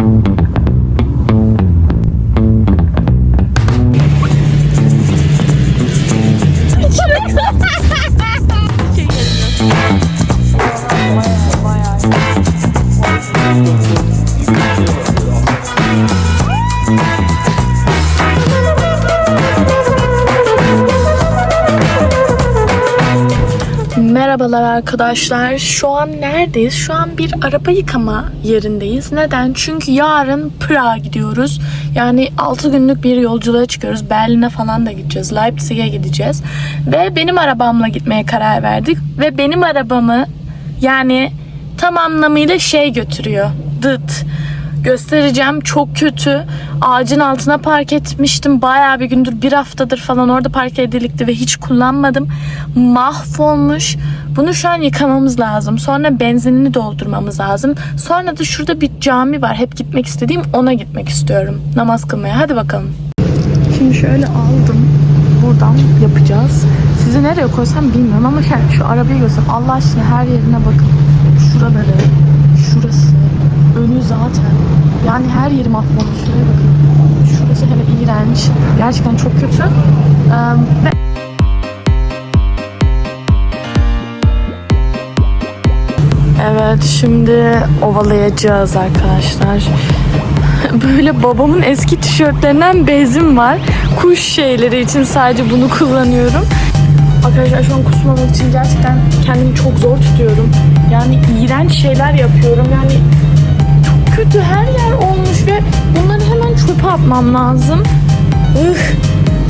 Thank you. Arkadaşlar. Şu an neredeyiz? Şu an bir araba yıkama yerindeyiz. Neden? Çünkü yarın Prag'a gidiyoruz. Yani 6 günlük bir yolculuğa çıkıyoruz. Berlin'e falan da gideceğiz. Leipzig'e gideceğiz. Ve benim arabamla gitmeye karar verdik. Ve benim arabamı yani tam anlamıyla şey götürüyor. Dıt göstereceğim. Çok kötü. Ağacın altına park etmiştim. Bayağı bir gündür, bir haftadır falan orada park edildi ve hiç kullanmadım. Mahvolmuş. Bunu şu an yıkamamız lazım. Sonra benzinini doldurmamız lazım. Sonra da şurada bir cami var. Hep gitmek istediğim ona gitmek istiyorum. Namaz kılmaya. Hadi bakalım. Şimdi şöyle aldım. Buradan yapacağız. Sizi nereye koysam bilmiyorum ama şu, arabayı görsem Allah aşkına her yerine bakın. Şuraları, önü zaten. Yani her yeri mahvolmuş. Şuraya bakın. Şurası hele iğrenç. Gerçekten çok kötü. Ee, ve Evet şimdi ovalayacağız arkadaşlar. Böyle babamın eski tişörtlerinden bezim var. Kuş şeyleri için sadece bunu kullanıyorum. Arkadaşlar şu an kusmamak için gerçekten kendimi çok zor tutuyorum. Yani iğrenç şeyler yapıyorum. Yani kötü her yer olmuş ve bunları hemen çöpe atmam lazım. Üf.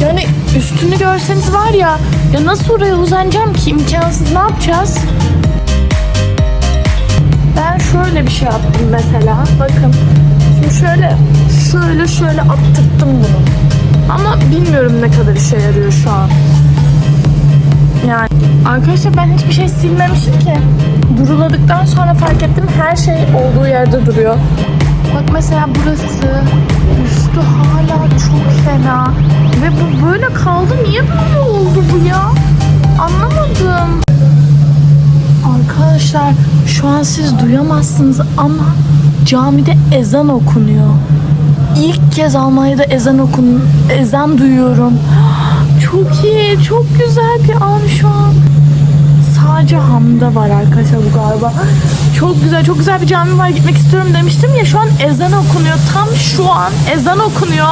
Yani üstünü görseniz var ya ya nasıl oraya uzanacağım ki imkansız ne yapacağız? Ben şöyle bir şey yaptım mesela. Bakın. Şimdi şöyle şöyle şöyle attırttım bunu. Ama bilmiyorum ne kadar işe yarıyor şu an. Yani arkadaşlar ben hiçbir şey silmemişim ki. Duruladıktan sonra fark ettim her şey olduğu yerde duruyor. Bak mesela burası üstü hala çok fena. Ve bu böyle kaldı. Niye böyle oldu bu ya? Anlamadım. Arkadaşlar şu an siz duyamazsınız ama camide ezan okunuyor. İlk kez Almanya'da ezan okun ezan duyuyorum. Çok iyi, çok güzel bir an şu an. Sadece Hamda var arkadaşlar bu galiba. Çok güzel, çok güzel bir cami var gitmek istiyorum demiştim ya şu an ezan okunuyor. Tam şu an ezan okunuyor.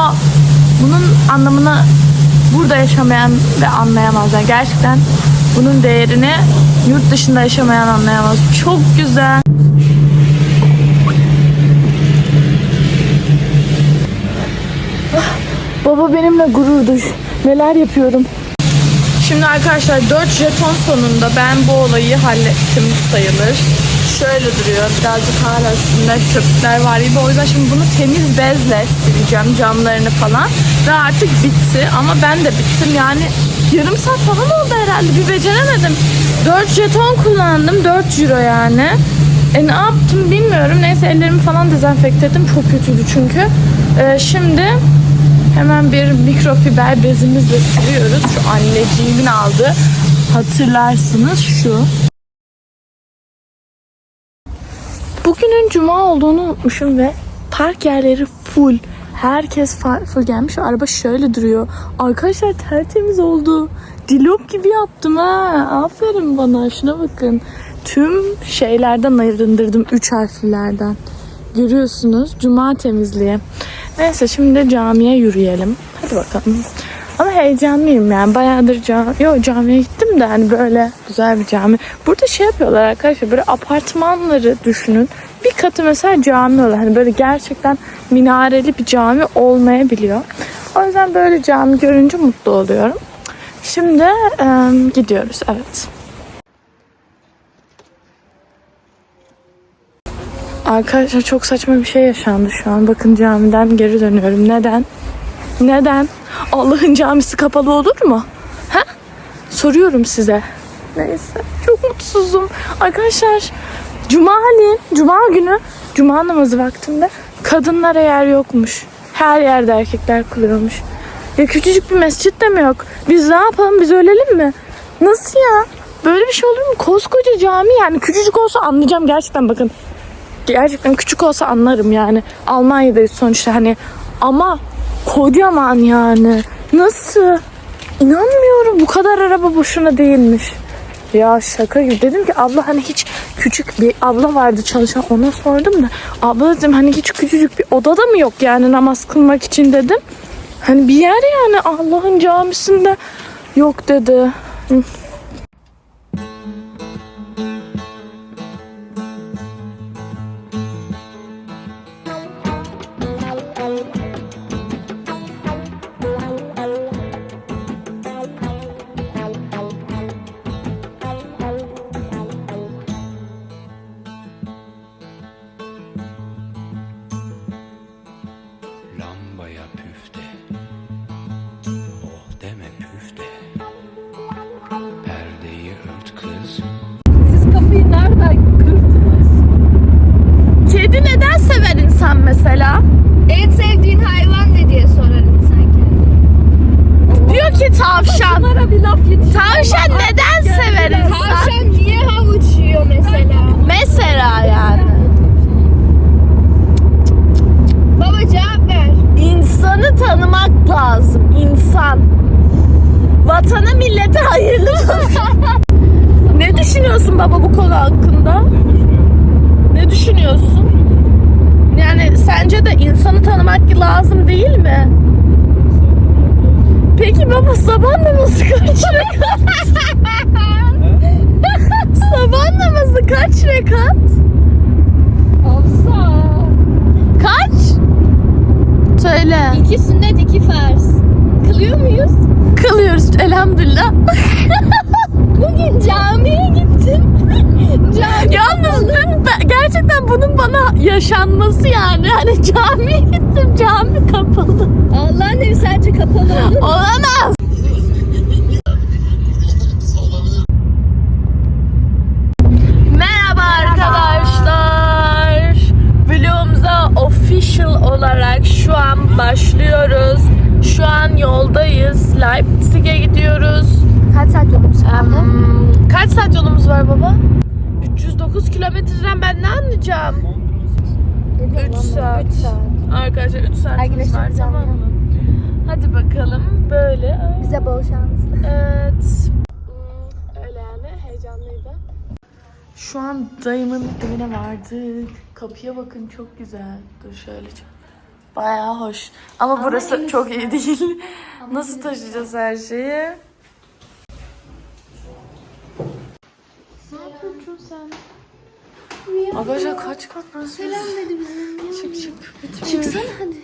Bunun anlamını burada yaşamayan ve anlayamaz. Yani gerçekten bunun değerini yurt dışında yaşamayan anlayamaz. Çok güzel. Baba benimle gurur duy. Neler yapıyorum. Şimdi arkadaşlar 4 jeton sonunda ben bu olayı hallettim sayılır. Şöyle duruyor. Birazcık hala üstünde çöpler var gibi. O yüzden şimdi bunu temiz bezle sileceğim camlarını falan. Ve artık bitti. Ama ben de bittim. Yani yarım saat falan oldu herhalde. Bir beceremedim. 4 jeton kullandım. 4 euro yani. E ne yaptım bilmiyorum. Neyse ellerimi falan dezenfekte ettim. Çok kötüydü çünkü. E, şimdi Hemen bir mikrofiber bezimizle siliyoruz. Şu anneciğimin aldığı. Hatırlarsınız şu. Bugünün cuma olduğunu unutmuşum ve park yerleri full. Herkes fa- full gelmiş. Araba şöyle duruyor. Arkadaşlar tertemiz oldu. Dilop gibi yaptım ha. Aferin bana. Şuna bakın. Tüm şeylerden arındırdım. Üç harflerden. Görüyorsunuz. Cuma temizliği. Neyse şimdi camiye yürüyelim. Hadi bakalım. Ama heyecanlıyım yani. Bayağıdır cami... Yok camiye gittim de hani böyle güzel bir cami. Burada şey yapıyorlar arkadaşlar. Böyle apartmanları düşünün. Bir katı mesela cami oluyor. Hani böyle gerçekten minareli bir cami olmayabiliyor. O yüzden böyle cami görünce mutlu oluyorum. Şimdi e, gidiyoruz. Evet. Arkadaşlar çok saçma bir şey yaşandı şu an. Bakın camiden geri dönüyorum. Neden? Neden? Allah'ın camisi kapalı olur mu? Ha? Soruyorum size. Neyse. Çok mutsuzum. Arkadaşlar Cumali, Cuma günü Cuma namazı vaktinde kadınlara yer yokmuş. Her yerde erkekler kılıyormuş. Ya küçücük bir mescit de mi yok? Biz ne yapalım? Biz ölelim mi? Nasıl ya? Böyle bir şey olur mu? Koskoca cami yani küçücük olsa anlayacağım gerçekten bakın. Gerçekten küçük olsa anlarım yani. Almanya'dayız sonuçta hani ama kocaman yani. Nasıl? İnanmıyorum bu kadar araba boşuna değilmiş. Ya şaka gibi. Dedim ki abla hani hiç küçük bir abla vardı çalışan ona sordum da abla dedim hani hiç küçücük bir odada mı yok yani namaz kılmak için dedim. Hani bir yer yani Allah'ın camisinde yok dedi. Gerçekten bunun bana yaşanması yani. Hani camiye gittim cami kapalı. Allah'ın evi sadece kapalı olur. Olamaz. Merhaba arkadaşlar. Vlogumuza official olarak şu an başlıyoruz. Şu an yoldayız. Leipzig'e gidiyoruz. Kaç saat yolumuz Hmm, kaç saat yolumuz var baba? 309 kilometreden ben ne anlayacağım? 3 saat. 3 saat. Arkadaşlar 3 saatimiz var tamam mı? Hadi bakalım böyle. Bize bol şans. Evet. Hmm, Öyle yani heyecanlıydı. Şu an dayımın evine vardık. Kapıya bakın çok güzel. Dur şöyle çok. Bayağı hoş. Ama, burası çok iyi değil. Nasıl taşıyacağız her şeyi? Ne yapıyorsun sen? Arkadaşlar kaç kat burası? Selam dedi bize. Çık çık. Bitmiyor. Çıksana hadi.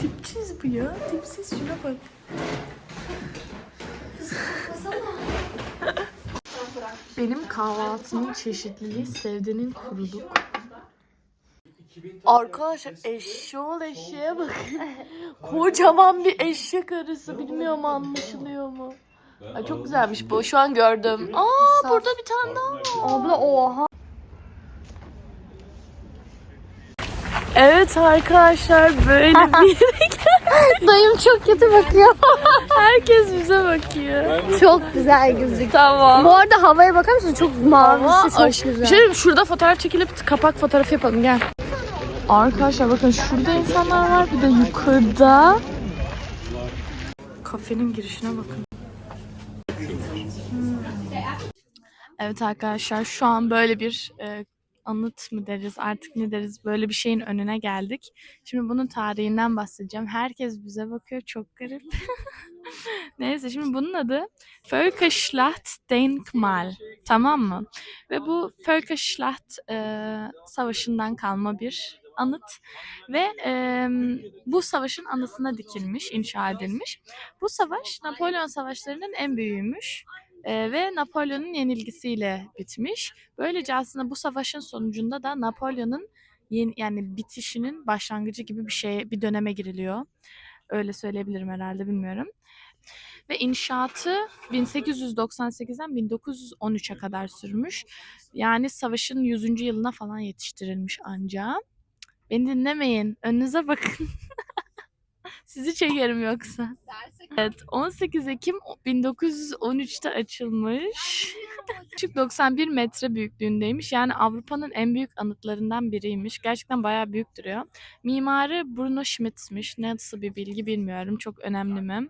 Tipsiz bu ya. Tipsiz şuna bak. Benim kahvaltının çeşitliliği sevdenin kuruluk. Arkadaşlar eşşoğlu eşeğe bakın. Kocaman bir eşek arısı. Bilmiyorum anlaşılıyor mu? Ay çok güzelmiş bu. Şu an gördüm. Aa burada bir tane daha var. Abla oha. Evet arkadaşlar böyle bir Dayım çok kötü bakıyor. herkes bize bakıyor. çok güzel gözüküyor. Tamam. Bu arada havaya bakar mısın? Çok mavisi Ama çok güzel. Bir şey diyeyim, şurada fotoğraf çekilip kapak fotoğrafı yapalım gel. Arkadaşlar bakın şurada insanlar var bir de yukarıda. Kafenin girişine bakın. Hmm. Evet arkadaşlar şu an böyle bir e, anıt mı deriz artık ne deriz böyle bir şeyin önüne geldik. Şimdi bunun tarihinden bahsedeceğim. Herkes bize bakıyor çok garip. Neyse şimdi bunun adı Völkerschlacht Denkmal. Tamam mı? Ve bu Völkerschlacht e, savaşından kalma bir anıt ve e, bu savaşın anısına dikilmiş, inşa edilmiş. Bu savaş Napolyon savaşlarının en büyüğüymüş e, ve Napolyon'un yenilgisiyle bitmiş. Böylece aslında bu savaşın sonucunda da Napolyon'un yani bitişinin başlangıcı gibi bir şeye bir döneme giriliyor. Öyle söyleyebilirim herhalde bilmiyorum. Ve inşaatı 1898'den 1913'e kadar sürmüş. Yani savaşın 100. yılına falan yetiştirilmiş anca. Beni dinlemeyin. Önünüze bakın. Sizi çekerim yoksa. Evet 18 Ekim 1913'te açılmış. Küçük 91 metre büyüklüğündeymiş. Yani Avrupa'nın en büyük anıtlarından biriymiş. Gerçekten bayağı büyük duruyor. Mimarı Bruno Schmidt'miş. Nasıl bir bilgi bilmiyorum. Çok önemli mi?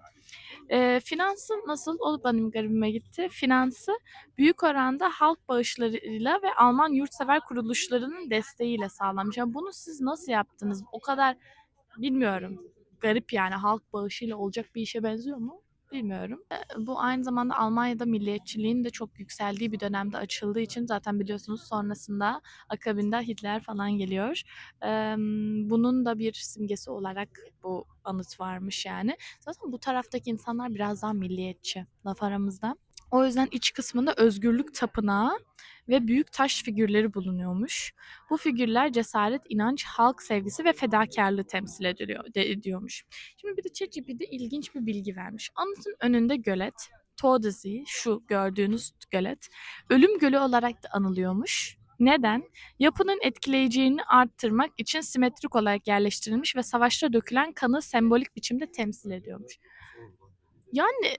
Ee, finansı nasıl? O benim garibime gitti. Finansı büyük oranda halk bağışlarıyla ve Alman yurtsever kuruluşlarının desteğiyle sağlanmış. Yani bunu siz nasıl yaptınız? O kadar bilmiyorum. Garip yani halk bağışıyla olacak bir işe benziyor mu? Bilmiyorum. Ee, Bu aynı zamanda Almanya'da milliyetçiliğin de çok yükseldiği bir dönemde açıldığı için zaten biliyorsunuz sonrasında akabinde Hitler falan geliyor. Bunun da bir simgesi olarak bu anıt varmış yani. Zaten bu taraftaki insanlar biraz daha milliyetçi laf aramızda. O yüzden iç kısmında özgürlük tapınağı ve büyük taş figürleri bulunuyormuş. Bu figürler cesaret, inanç, halk sevgisi ve fedakarlığı temsil ediliyor, de, ediyormuş. Şimdi bir de ChatGPT ilginç bir bilgi vermiş. Anıtın önünde gölet, Todesi, şu gördüğünüz gölet, ölüm gölü olarak da anılıyormuş. Neden? Yapının etkileyeceğini arttırmak için simetrik olarak yerleştirilmiş ve savaşta dökülen kanı sembolik biçimde temsil ediyormuş. Yani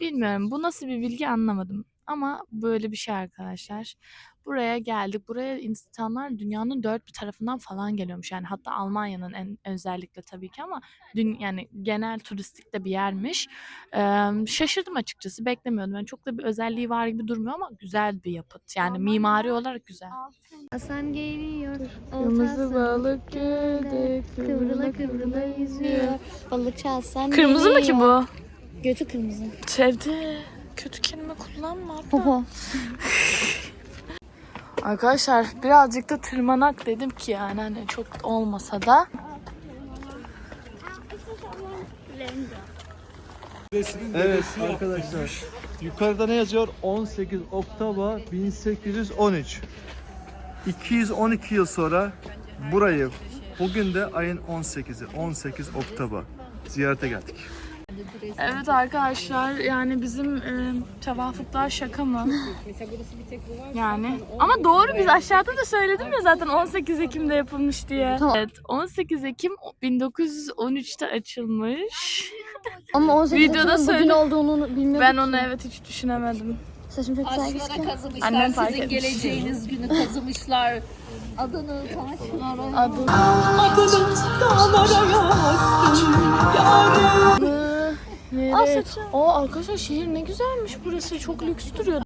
bilmiyorum bu nasıl bir bilgi anlamadım. Ama böyle bir şey arkadaşlar. Buraya geldik. Buraya insanlar dünyanın dört bir tarafından falan geliyormuş. Yani hatta Almanya'nın en özellikle tabii ki ama dün yani genel turistik de bir yermiş. Ee, şaşırdım açıkçası. Beklemiyordum. Yani çok da bir özelliği var gibi durmuyor ama güzel bir yapıt. Yani mimari olarak güzel. Hasan geliyor. Kırmızı balık gölde, Kıvrıla kıvrıla yüzüyor. Balıkçı Hasan Kırmızı mı ki bu? Götü kırmızı. Sevdi. Kötü kelime kullanma. Popo. Arkadaşlar birazcık da tırmanak dedim ki yani hani çok olmasa da. Evet arkadaşlar. Yukarıda ne yazıyor? 18 Oktaba 1813. 212 yıl sonra burayı bugün de ayın 18'i 18 Oktaba ziyarete geldik. Evet arkadaşlar yani bizim e, tevafuklar şaka mı? Yani ama doğru biz aşağıda da söyledim ya zaten 18 Ekim'de yapılmış diye. Tamam. Evet 18 Ekim 1913'te açılmış. Ama 18 Videoda Ekim'in bugün olduğunu bilmiyordum. Ben onu evet hiç düşünemedim. Saçım çok güzel kazımışlar, Annem fark sizin etmiş. geleceğiniz günü kazımışlar. Adını taşlara Adı Al. Aa arkadaşlar şehir ne güzelmiş burası. Çok lüks duruyor.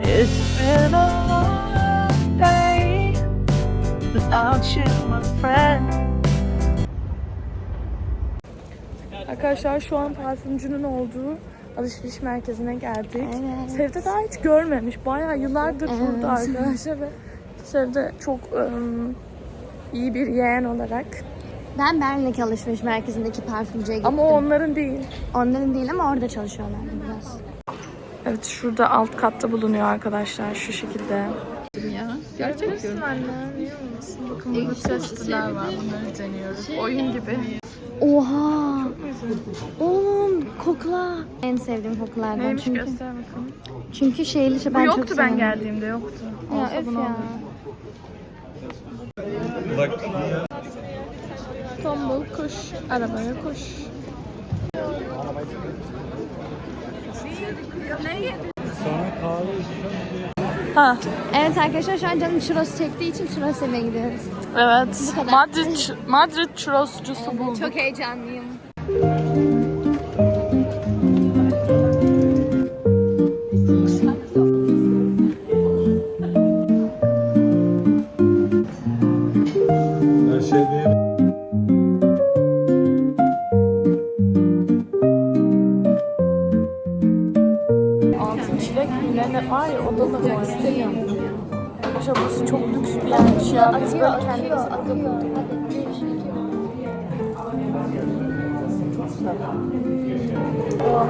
It's been a long day without you, my friend. Arkadaşlar şu an parfümcünün olduğu alışveriş merkezine geldik. Evet. Sevde daha hiç görmemiş. Bayağı yıllardır burada arkadaşlar ve Sevde çok ım, iyi bir yeğen olarak. Ben Berlin'deki alışveriş merkezindeki parfümcüye gittim. Ama o onların değil. Onların değil ama orada çalışıyorlar biraz. Evet şurada alt katta bulunuyor arkadaşlar şu şekilde. Gerçekten anne. Niye olmasın? Bakın burada testler var. Bunları deniyoruz. Oyun gibi. Oha! Oğlum kokla. En sevdiğim kokulardan Neymiş çünkü. göster bakalım. Çünkü şeyli şey ben çok yoktu ben geldiğimde yoktu. Ya Olsa öf bunu ya. alırım. Tombul koş, arabaya koş. Ha, Evet arkadaşlar şu an canım churros çektiği için churros yemeye gidiyoruz. evet. Madrid, Madrid churroscusu bulduk. Çok heyecanlıyım.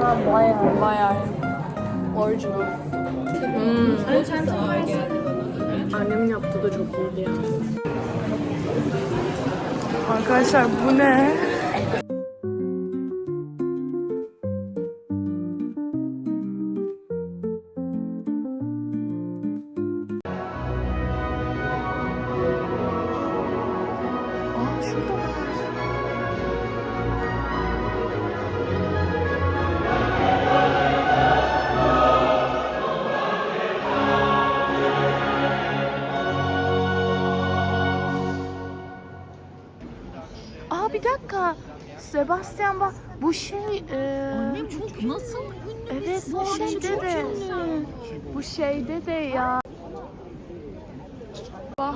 Oha bayağı bayağı. Orijinal. Hmm. Annemin yaptığı da çok iyiydi ya. Arkadaşlar bu ne? Sebastian bak bu şey e, Annem çok nasıl ünlü Evet bu şeyde de. Bu şeyde de ya. Bak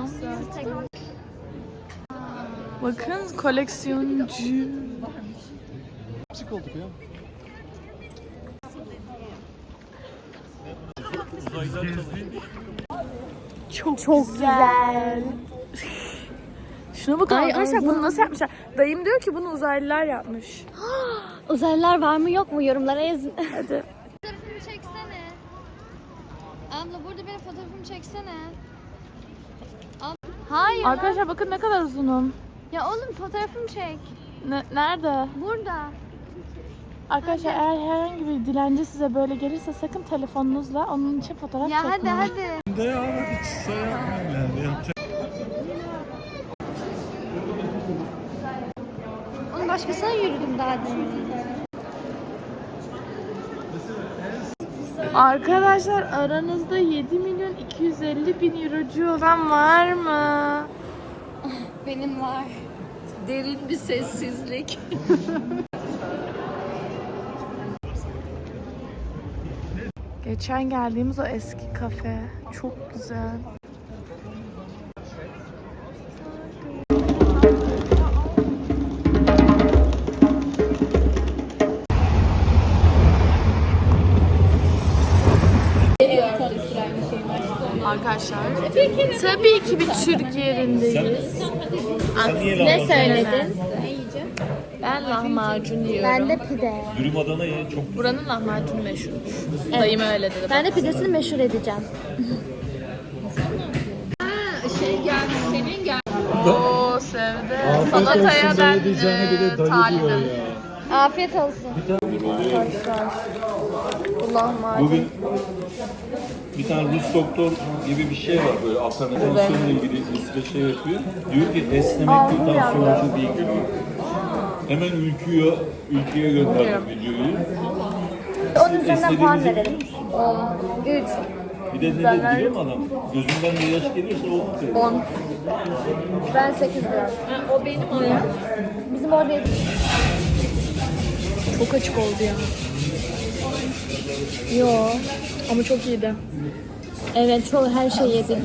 Bakın koleksiyoncu. Psik olduk ya. Çok çok güzel. Şuna bakın Ay, arkadaşlar bunu nasıl yapmışlar? Dayım diyor ki bunu uzaylılar yapmış. Uzaylılar var mı yok mu yorumlara yazın. Hadi. Fotoğrafımı çeksene. Abla burada benim fotoğrafımı çeksene. Hayır. Arkadaşlar bakın ne kadar uzunum. Ya oğlum fotoğrafımı çek. Ne- nerede? Burada. Arkadaşlar eğer herhangi bir dilenci size böyle gelirse sakın telefonunuzla onun için fotoğraf Ya hadi çekmeyin. hadi. De ya hiç şey yapmıyorum yani. Yapacak. Onun başkasına yürüdüm daha demin. Arkadaşlar aranızda 7 milyon 250 bin eurocu olan var mı? Benim var. Derin bir sessizlik. Geçen geldiğimiz o eski kafe çok güzel. Arkadaşlar tabii ki bir Türk yerindeyiz. Ne söyledin? Ben lahmacun diyorum. Ben de pide. Dürüm Adana ye çok Buranın lahmacunu meşhurmuş. Dayım öyle dedi. Ben de pidesini meşhur edeceğim. Şey geldi, senin geldi. Oo sevdi. Salataya ben e, talibim. Afiyet olsun. Bu lahmacun. Bugün bir tane Rus doktor gibi bir şey var böyle alternasyonla ilgili İsveç'te yapıyor. Diyor ki esnemekte tansiyoncu değil diyor. Hemen ülküyor, ülkeye gönderdim videoyu. Onun üzerinden puan verelim. biliyor musun? 3. Bir de ne dedi biliyor musun adam? Gözünden de yaş gelirse o tutuyor. 10. Ben 8 diyorum. O benim ayağım. Bizim orada. Çok açık oldu ya. Yo. Ama çok iyiydi. Evet çoğu her şey yedik.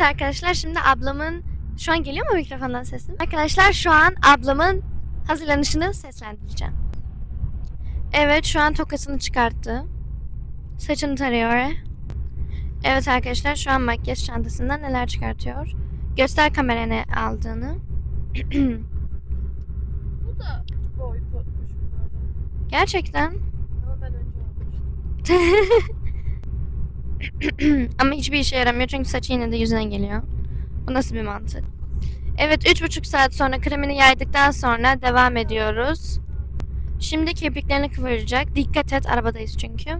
Evet arkadaşlar şimdi ablamın şu an geliyor mu mikrofondan sesim? Arkadaşlar şu an ablamın hazırlanışını seslendireceğim. Evet şu an tokasını çıkarttı. Saçını tarıyor. Evet arkadaşlar şu an makyaj çantasından neler çıkartıyor. Göster kameraya ne aldığını. Bu da boykotmuş Gerçekten. Ama ben önce olmuştum. Ama hiçbir işe yaramıyor çünkü saçı yine de yüzüne geliyor. Bu nasıl bir mantık? Evet üç buçuk saat sonra kremini yaydıktan sonra devam ediyoruz. Şimdi kirpiklerini kıvıracak. Dikkat et arabadayız çünkü.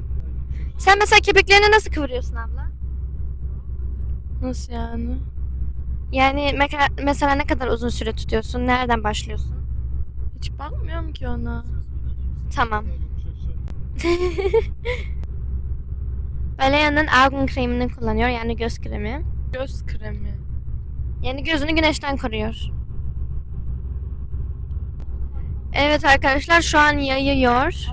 Sen mesela kirpiklerini nasıl kıvırıyorsun abla? Nasıl yani? Yani mesela ne kadar uzun süre tutuyorsun? Nereden başlıyorsun? Hiç bakmıyorum ki ona. Tamam. Balea'nın Augen kremini kullanıyor yani göz kremi. Göz kremi. Yani gözünü güneşten koruyor. Evet arkadaşlar şu an yayıyor.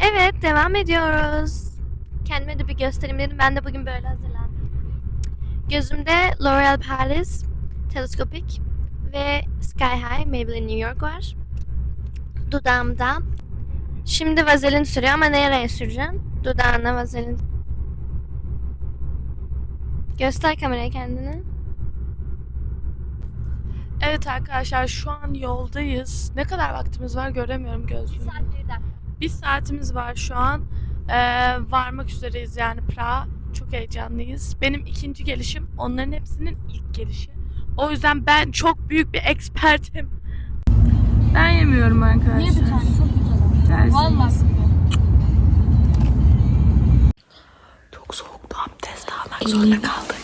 Evet devam ediyoruz. Kendime de bir göstereyim dedim. Ben de bugün böyle hazırlandım. Gözümde L'Oreal Paris teleskopik ve Sky High Maybelline New York var. Dudağımda. Şimdi vazelin sürüyor ama nereye süreceğim? Dudağına vazelin. Göster kameraya kendini. Evet arkadaşlar şu an yoldayız. Ne kadar vaktimiz var göremiyorum gözlüğümü. Bir saatimiz var şu an. Ee, varmak üzereyiz yani Prag'a. Çok heyecanlıyız. Benim ikinci gelişim onların hepsinin ilk gelişi. O yüzden ben çok büyük bir ekspertim. Ben yemiyorum arkadaşlar. Niye bir tane? Çok güzel. Vallahi almak zorunda kaldık.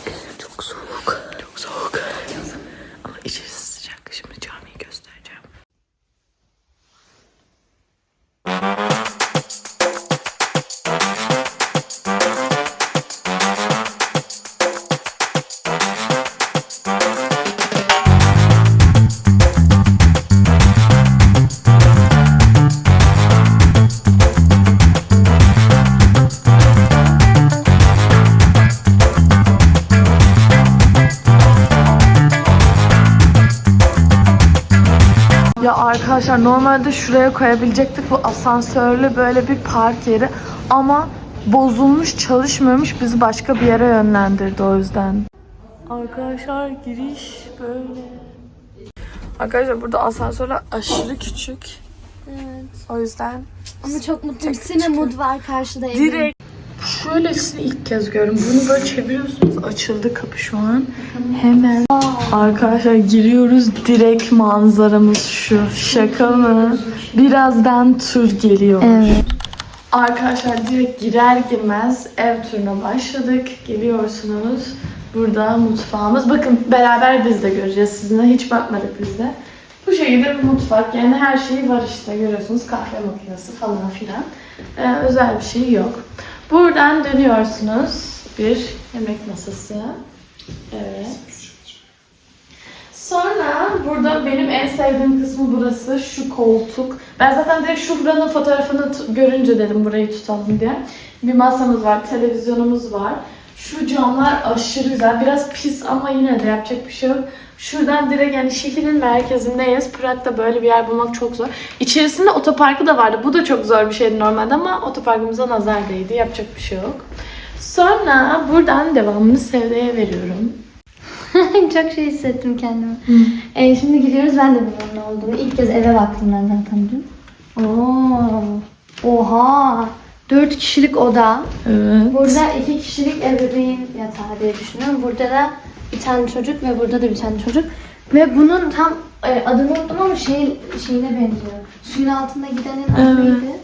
Ya arkadaşlar normalde şuraya koyabilecektik bu asansörlü böyle bir park yeri ama bozulmuş çalışmıyormuş bizi başka bir yere yönlendirdi o yüzden. Arkadaşlar giriş böyle. Arkadaşlar burada asansörler aşırı küçük. Evet. O yüzden Ama çok mutluyum. Sinemud var karşıda evim. direkt şöylesini ilk kez görüyorum. Bunu böyle çeviriyorsunuz. Açıldı kapı şu an. Hemen arkadaşlar giriyoruz. Direkt manzaramız şu. Şaka mı? Birazdan tur geliyor. Evet. Arkadaşlar direkt girer girmez ev turuna başladık. Geliyorsunuz. Burada mutfağımız. Bakın beraber biz de göreceğiz. Sizinle hiç bakmadık biz de. Bu şekilde bir mutfak. Yani her şey var işte. Görüyorsunuz kahve makinesi falan filan. Ee, özel bir şey yok. Buradan dönüyorsunuz. Bir yemek masası. Evet. Sonra burada benim en sevdiğim kısmı burası. Şu koltuk. Ben zaten direkt şu buranın fotoğrafını görünce dedim burayı tutalım diye. Bir masamız var, televizyonumuz var. Şu camlar aşırı güzel. Biraz pis ama yine de yapacak bir şey yok. Şuradan direkt yani şehrin merkezindeyiz. Prag'da böyle bir yer bulmak çok zor. İçerisinde otoparkı da vardı. Bu da çok zor bir şeydi normalde ama otoparkımıza nazar değdi. Yapacak bir şey yok. Sonra buradan devamını Sevde'ye veriyorum. Çok şey hissettim kendimi. Ee, şimdi gidiyoruz. Ben de bilmiyorum ne olduğunu. İlk kez eve baktım ben zaten dün. Oo. Oha. Dört kişilik oda. Evet. Burada iki kişilik ebeveyn yatağı diye düşünüyorum. Burada da bir tane çocuk ve burada da bir tane çocuk. Ve bunun tam e, adını unuttum ama şey şeyine benziyor. Suyun altında gidenin adı Evet. neydi?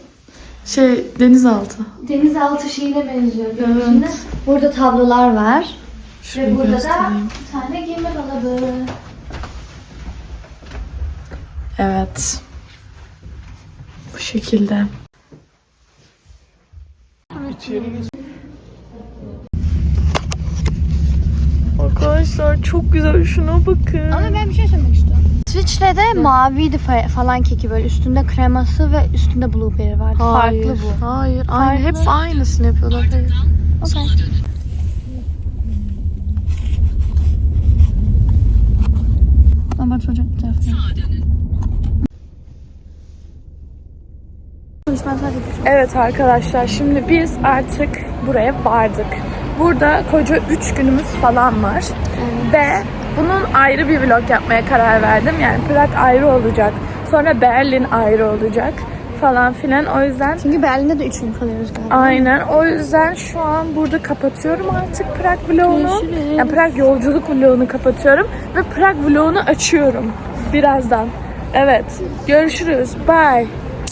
Şey denizaltı. Denizaltı şeyine benziyor. Evet. Evet. Burada tablolar var. Şunu Ve burada da göstereyim. bir tane giyme dolabı. Evet. Bu şekilde. Arkadaşlar çok güzel şuna bakın. Ama ben bir şey söylemek istiyorum. İsviçre'de maviydi fa- falan keki böyle üstünde kreması ve üstünde blueberry vardı. Hayır, Farklı bu. Hayır, aynı hep aynısını yapıyorlar. Hayır. Okay. Ama çocuk tarafı. Evet arkadaşlar şimdi biz artık buraya vardık. Burada koca 3 günümüz falan var. Ve bunun ayrı bir vlog yapmaya karar verdim. Yani Prag ayrı olacak. Sonra Berlin ayrı olacak falan filan. O yüzden Çünkü Berlin'de de 3 gün kalıyoruz galiba. Aynen. O yüzden şu an burada kapatıyorum artık Prag vlogunu. Görüşürüz. Yani Prag yolculuk vlogunu kapatıyorum ve Prag vlogunu açıyorum birazdan. Evet. Görüşürüz. Bye.